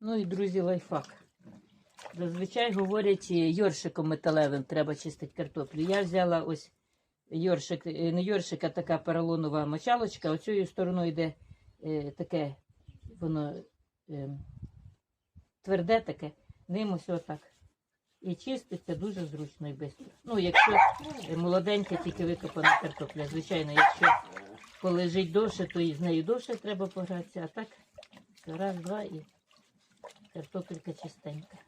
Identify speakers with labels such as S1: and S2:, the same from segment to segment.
S1: Ну і друзі, лайфхак. Зазвичай говорять, йоршиком металевим треба чистити картоплю. Я взяла ось йоршик, е, не йоршик, а така поролонова мочалочка. Оцією стороною йде е, таке, воно е, тверде таке, ним ось отак. І чиститься дуже зручно і швидко. Ну, якщо е, молоденька, тільки викопана картопля. Звичайно, якщо полежить довше, то і з нею довше треба погратися, а так раз, два і картопелька чистенька.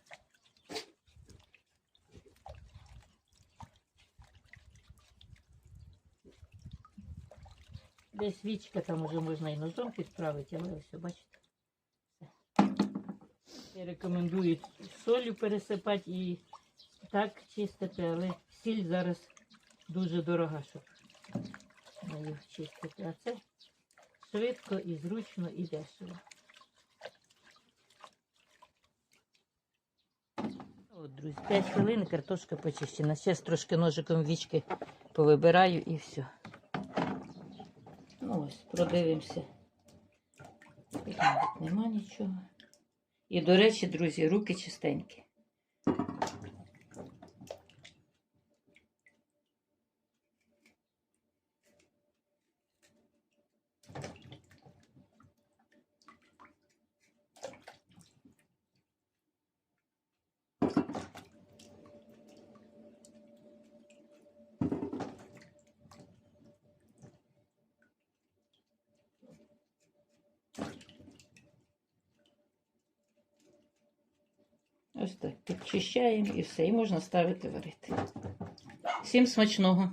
S1: Десь свічка, там уже можна і ножом підправити, але ось, бачите. Все. Я рекомендую солью пересипати і так чистити, але сіль зараз дуже дорога, щоб нею чистити. А це швидко і зручно і дешево. От, друзі, 5 хвилин картошка почищена. Зараз трошки ножиком вічки повибираю і все. Ну ось, продивимося. Тут нема нічого. І, до речі, друзі, руки чистенькі. Ось так підчищаємо і все, і можна ставити варити. Всім смачного!